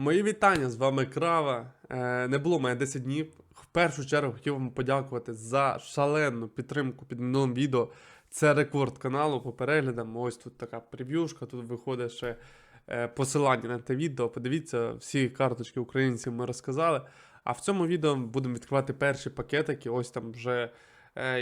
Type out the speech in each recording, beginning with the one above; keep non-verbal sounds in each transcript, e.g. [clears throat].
Мої вітання, з вами Крава. Е, не було мене 10 днів. В першу чергу хотів вам подякувати за шалену підтримку під минулим відео. Це рекорд каналу по переглядам. Ось тут така прев'юшка, тут виходить ще е, посилання на те відео. Подивіться, всі карточки українців ми розказали. А в цьому відео будемо відкривати перші пакетики. Ось там вже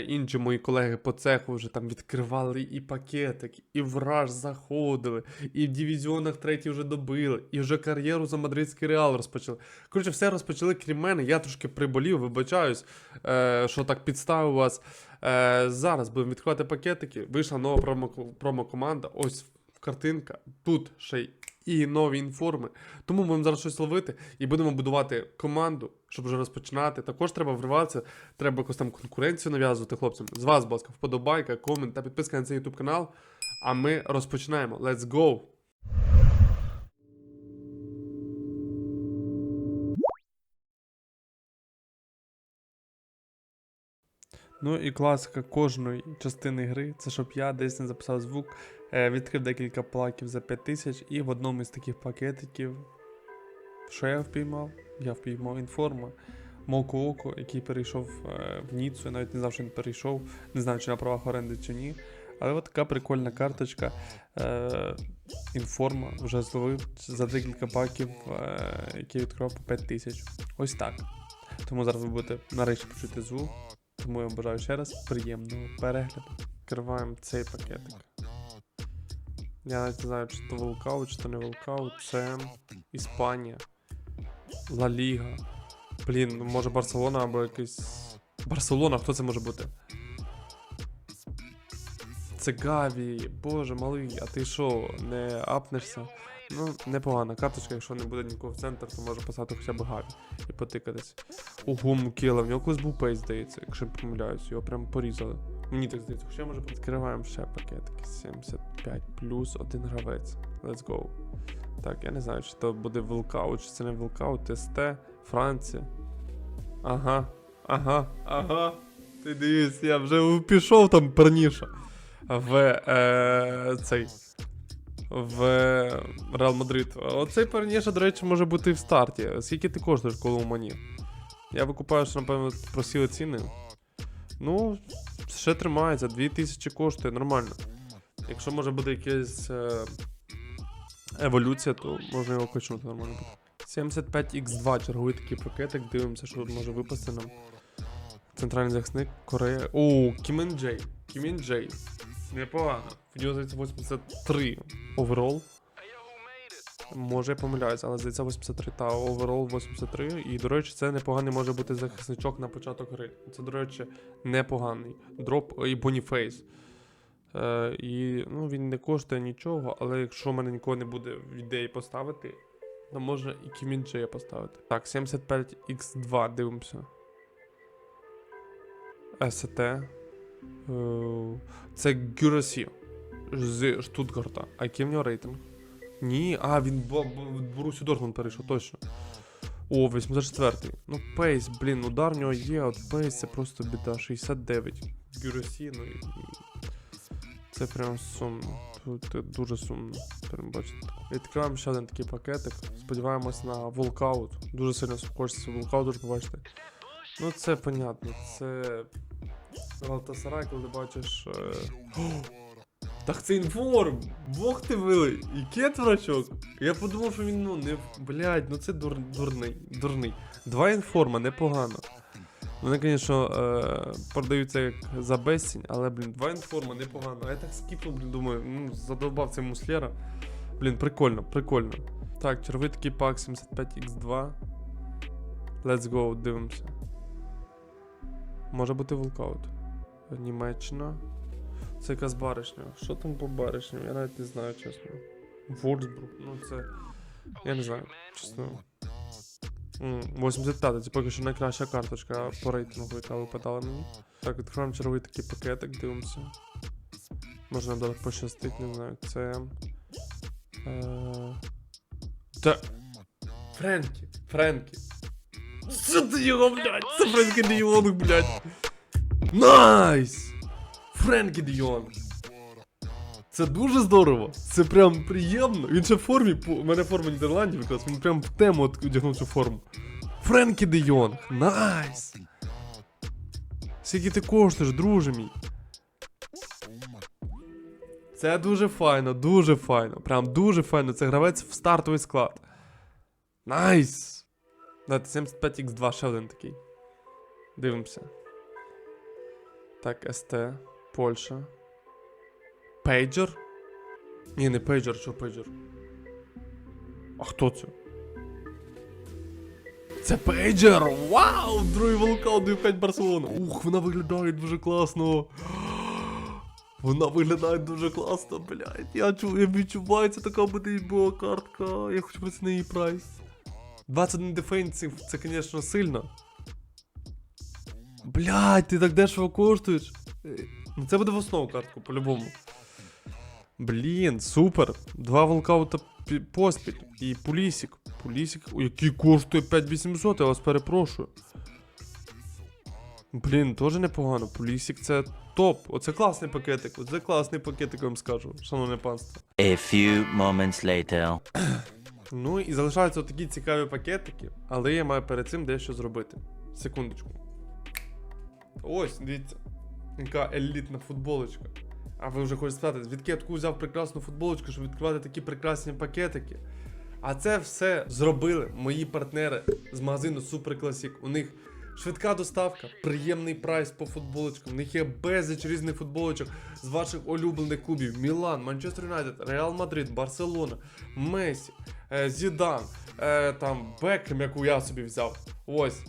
інші мої колеги по цеху вже там відкривали і пакетик, і в раж заходили, і в дивізіонах третій вже добили, і вже кар'єру за мадридський реал розпочали. Коротше, все розпочали крім мене. Я трошки приболів, вибачаюсь, е, що так підставив вас. Е, зараз будемо відкривати пакетики. Вийшла нова промо- промо-команда. Ось картинка. Тут ще й і нові інформи. Тому будемо зараз щось ловити і будемо будувати команду, щоб вже розпочинати. Також треба вриватися, треба якусь там конкуренцію нав'язувати хлопцям. З вас, будь ласка, вподобайка, комент та підписка на цей YouTube канал. А ми розпочинаємо. Let's go! Ну і класика кожної частини гри, це щоб я десь не записав звук, е, відкрив декілька плаків за 5000 і в одному із таких пакетиків. Що я впіймав? Я впіймав інформа. Моку Око, який перейшов е, в Ніццу, я навіть не знав, що він перейшов, не знаю, чи на правах оренди чи ні. Але от така прикольна карточка. Е, інформа вже зловив за декілька паків, е, які відкривав по 5000. Ось так. Тому зараз ви будете нарешті почути звук. Тому я бажаю ще раз приємного перегляду. Відкриваємо цей пакетик. Я навіть не знаю, чи то волкаут, чи то не волкаут. Це Іспанія. Ла Ліга. Блін, ну може Барселона або якийсь. Барселона, хто це може бути? Це Гаві. Боже, малий, а ти що, не апнешся? Ну, непогана карточка, якщо не буде нікого в центр, то може поставити хоча б Гаві і потикатись. Ого, Мукіла, в нього колись був пейс, здається, якщо не помиляюсь, його прям порізали. Мені так здається, хоча може відкриваємо ще пакетики. 75 плюс один гравець. Let's go. Так, я не знаю, чи то буде вилкаут, чи це не вилкаут, СТ, Франція. Ага, ага, ага. Ти дивись, я вже пішов там перніша. В е, цей. В Реал Мадрид. Оцей перніша, до речі, може бути і в старті. Скільки ти коштуєш коло мені? Я викупаю, що, напевно, просіли ціни. Ну, ще тримається, 2000 коштує, нормально. Якщо може буде якась е, еволюція, то можна його качнути нормально. 75x2 черговий такий пакетик, дивимося, що може випасти нам. Центральний захисник Корея. О, Кімен Джей. Кімен Джей. Непогано. В нього здається 83 оверол. Може я помиляюсь, але здається 83 та оверол 83. І, до речі, це непоганий може бути захисничок на початок гри. Це, до речі, непоганий. Дроп і Боніфейс. І ну, він не коштує нічого, але якщо в мене нікого не буде в ідеї поставити, то можна і Кімінджея поставити. Так, 75x2 дивимося. СТ. Е, Це Гюрасі з Штутгарта. А який в нього рейтинг? Ні, а він Борусю Дортмунд перейшов, точно. О, 84-й. Ну, пейс, блін, удар в нього є, от пейс це просто біда. 69. Гюрасі, ну і. Це прям сумно. Тут е, дуже сумно. Прям бачите. Відкриваємо ще один такий пакетик. Сподіваємось на волкаут. Дуже сильно хочеться волкаут дуже побачити. Ну, це понятно. Це. Галатасарай, коли бачиш. Е... Так це інформ! Бог ти вилий! І кетврачок! Я подумав, що він ну не. Блядь, ну це дур, дурний. дурний. Два інформа, непогано. Вони, звісно, е, продаються як за безцінь, але, блін, два інформа непогано. А я так скіпнув, блін, думаю, ну, задовбав цей муслера. Блін, прикольно, прикольно. Так, червий такий пак 75x2. Let's go, дивимося. Може бути волкаут. Німеччина. Це якась баришня. Що там по баришням? Я навіть не знаю, чесно. Вольсбрук, ну це. Я не знаю, чесно. М, 85 це поки що найкраща карточка по рейтингу, яка випадала мені. Так, відкриваємо черговий такий пакетик, дивимося. Може нам даже пощастить, не знаю. Це. Е... Та... Френкі! Френкі! Що ти його, блядь? Це Френкі де Йонг, блядь! Найс! Френкі де Це дуже здорово. Це прям приємно. Він ще в формі, у мене форма Нідерландів якраз, він прям в тему одягнув цю форму. Френкі де. Найс! Скільки ти коштуєш, друже мій? Це дуже файно, дуже файно. Прям дуже файно. Це гравець в стартовий склад. Найс! Дайте 75x2, ще один такий. Дивимося. Так, СТ, Польща. Пейджер? Ні, не пейджер, що пейджер. А хто це? Це пейджер! Вау! Другий волкаут 5 Барселона. Ух, вона виглядає дуже класно. [gasps] Вона виглядає дуже класно, блядь. Я чую, я відчуваю, це така буде була картка. Я хочу про на її прайс. 21 дефенсів, це, звісно, сильно. Блядь, ти так дешево коштуєш. Ну це буде в основу картку, по-любому. Блін, супер. Два волкаута поспіль. І пулісік. Пулісік, який коштує 5800, я вас перепрошую. Блін, теж непогано. Пулісік це топ. Оце класний пакетик. Оце класний пакетик, я вам скажу, шановне панство. A few moments later. Ну і залишаються такі цікаві пакетики, але я маю перед цим дещо зробити. Секундочку. Ось, дивіться. Яка елітна футболочка. А ви вже хочете спитати, звідки я таку взяв прекрасну футболочку, щоб відкривати такі прекрасні пакетики. А це все зробили мої партнери з магазину Super Classic. У них швидка доставка, приємний прайс по футболочкам. У них є безліч різних футболочок з ваших улюблених клубів: Мілан, Манчестер Юнайтед, Реал Мадрид, Барселона, Месі, е, Зідан, е, там Бекхем, яку я собі взяв. Ось.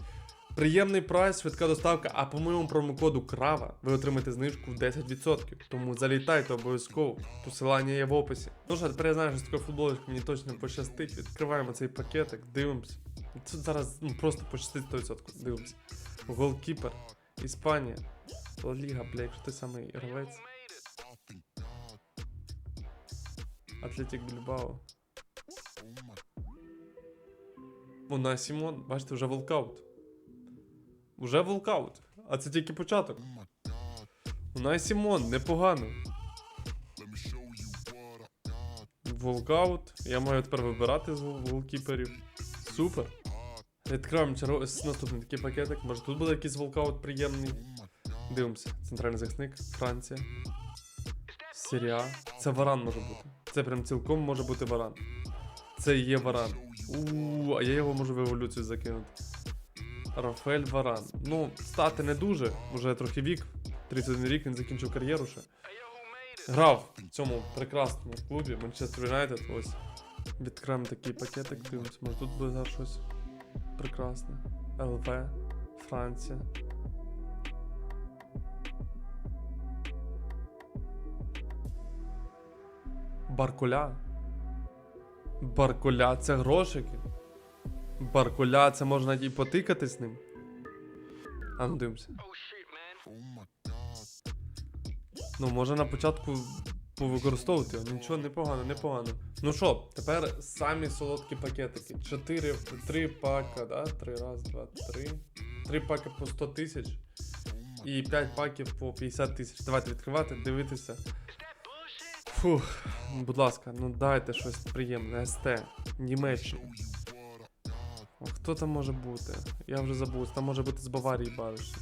Приємний прайс, швидка доставка, а по моєму промокоду Крава ви отримаєте знижку в 10%. Тому залітайте обов'язково. Посилання є в описі. Ну що, тепер я знаю, що з такою футболочкою мені точно пощастить. Відкриваємо цей пакетик, дивимося. Тут зараз ну, просто пощастить 100%. Дивимося. Голкіпер, Іспанія, Ла Ліга, бля, якщо ти самий гравець. Атлетік Більбао. Вона Сімон, бачите, вже волкаут. Уже волкаут. А це тільки початок. Унай Сімон, непогано. Волкаут. Я маю тепер вибирати з волкіперів. Супер. Відкриваємо наступний такий пакетик. Може тут буде якийсь волкаут приємний. Дивимося. Центральний захисник, Франція. Серія. Це варан може бути. Це прям цілком може бути варан. Це і є варан. У, а я його можу в еволюцію закинути. Рафель Варан. Ну, стати не дуже, вже трохи вік. 31 рік він закінчив кар'єру ще. Грав в цьому прекрасному клубі Манчестер Юнайтед. Ось. Відкриємо такий пакетик, дивимось, може тут буде зараз щось прекрасне. ЛВ, Франція. Баркуля. Баркуля це грошики. Баркуля, це можна і потикати з ним. А ну дивимося. Ну, може на початку повикористовувати його. Нічого, непогано, непогано. Ну що, тепер самі солодкі пакетики. Чотири, три пака, да? Три, раз, два, три. Три паки по 100 тисяч. І 5 паків по 50 тисяч. Давайте відкривати, дивитися. Фух, будь ласка, ну дайте щось приємне. СТ, Німеччина. Хто там може бути? Я вже забув. Там може бути з Баварії Бариш.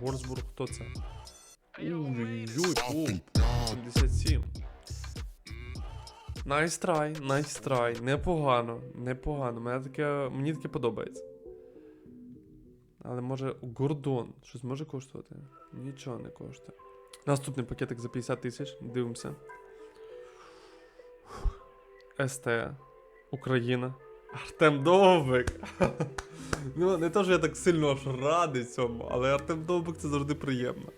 Ворсбург, хто це? Ой-ой-ой, клуб. 77. Найс трай, найс трай. Непогано, непогано. Мене таке, мені таке подобається. Але може Гордон щось може коштувати? Нічого не коштує. Наступний пакетик за 50 тисяч. Дивимося. СТ. Україна. Артем Довбик. [laughs] ну, не то, що я так сильно аж радий цьому, але Артем Довбик це завжди приємно.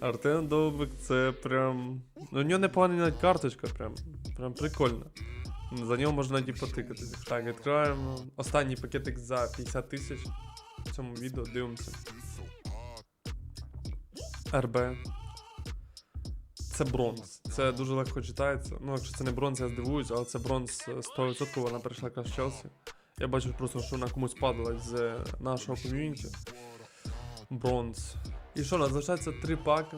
Артем Довбик це прям. Ну, у нього непогана навіть карточка, прям. Прям прикольно. За нього можна навіть потикатися. Так, відкриваємо останній пакетик за 50 тисяч. В цьому відео дивимося. РБ. Це бронз. Це дуже легко читається. Ну, якщо це не бронз, я здивуюсь, але це бронз е, 100% вона перейшла якраз в Челсі. Я бачу просто, що вона комусь падала з нашого ком'юніті. Бронз. І що, нас залишається три паки.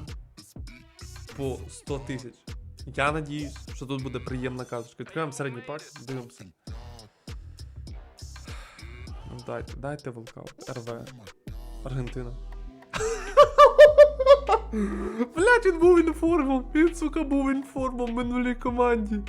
по 100 тисяч. Я надіюсь, що тут буде приємна карточка. Відкриваємо середній пак, дивимося. Ну, дайте, дайте волкаут. РВ. Аргентина. Блять, він був інформом. Він, сука, був інформом в минулій команді.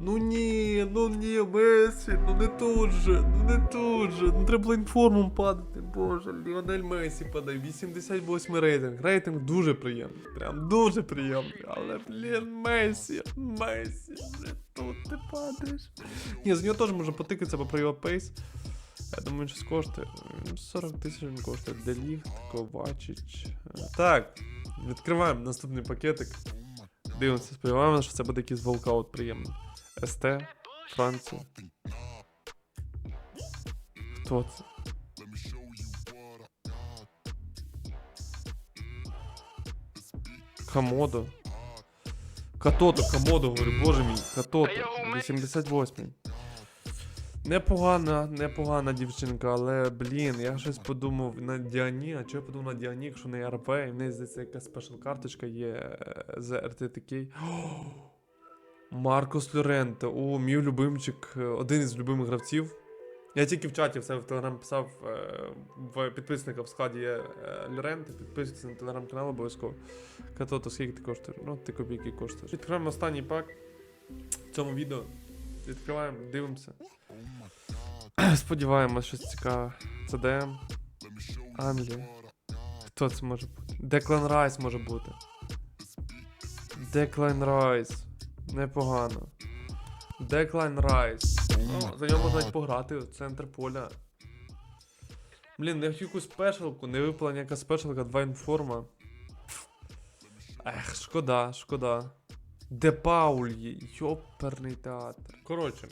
Ну ні, ну ні, Месі, ну не тут же, ну не тут же. Ну треба було інформом падати. Боже, Ліонель Месі падає. 88 рейтинг. Рейтинг дуже приємний. Прям дуже приємний. Але, блін, Месі, Месі, не тут ти падаєш. Ні, з нього теж може потикатися по його пейс. Я думаю, щось коштує. 40 тисяч він коштує. Деліфт, Ковачич. Е, Так, відкриваємо наступний пакетик. Дивимося, сподіваємося, що це буде якийсь волкаут приємний. СТ, Франція. Хто це? Камодо. Катото, Камодо, говорю, боже мій, Катото. 88. Непогана, непогана дівчинка, але блін, я щось подумав на Діані, а чого я подумав на Діані, якщо не РП, і в неї здається якась спешл карточка є е, з RTTK. [gasps] Маркос Лоренте, о, мій любимчик, е, один із любимих гравців. Я тільки в чаті все в телеграм писав е, в підписника в складі є Лоренте, підписуйтесь на телеграм-канал обов'язково. Катото, скільки ти коштуєш? Ну, ти копійки коштуєш. Відкриваємо останній пак в цьому відео. Відкриваємо, дивимося. [clears throat] Сподіваємось, щось цікаве. ЦДМ. Англія. Хто це може бути? Деклан Райс може бути. Деклан Райс. Непогано. Деклан Райс. Ну, за нього можна навіть пограти в центр поля. Блін, не хотів якусь спешалку, не випала ніяка спешалка, два інформа. Ех, шкода, шкода. Де Пауль? Йоперний театр. Коротше,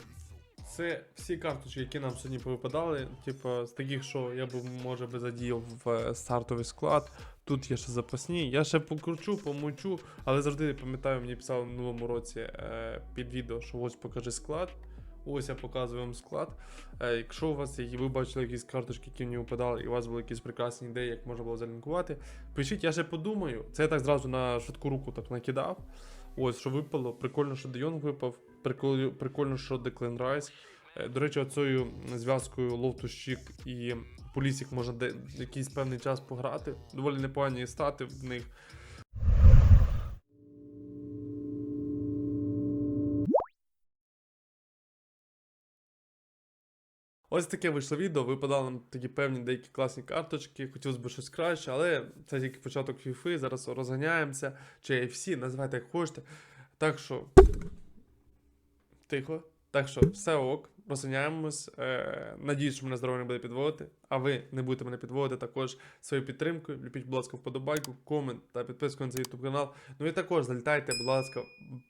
це всі карточки, які нам сьогодні повипадали. Типу, з таких, що я би може би задіяв в е, стартовий склад. Тут є ще запасні. Я ще покручу, помучу, але завжди пам'ятаю, мені писали в минулому році е, під відео, що ось покажи склад. Ось я показую вам склад. Е, якщо у вас ви бачили якісь карточки, які мені випадали, і у вас були якісь прекрасні ідеї, як можна було залінкувати, пишіть, я ще подумаю. Це я так зразу на швидку руку так накидав. Ось, що випало. Прикольно, що Дейонг випав. Прикольно, що Деклен Райс. До речі, оцею зв'язкою ловтущік і Полісік можна де, якийсь певний час пограти. Доволі непогані стати в них. Ось таке вийшло відео. Випадали нам такі певні деякі класні карточки. Хотілося б щось краще, але це тільки початок фіфи. зараз розганяємося. Чи FC, називайте як хочете. Так що. Тихо. Так що, все ок, розганяємось. Е, надіюсь, що мене здоров'я не буде підводити. А ви не будете мене підводити також своєю підтримкою. Ліпіть, будь ласка, вподобайку, комент та підписку на цей YouTube канал. Ну і також залітайте, будь ласка,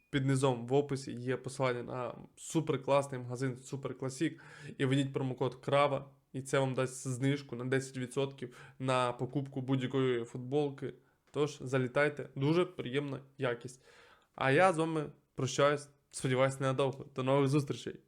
під низом в описі є посилання на супер класний магазин Супер Класік. І введіть промокод Крава, і це вам дасть знижку на 10% на покупку будь-якої футболки. Тож залітайте, дуже приємна якість. А я з вами прощаюсь. Сподіваюсь, ненадовго. До нових зустрічей!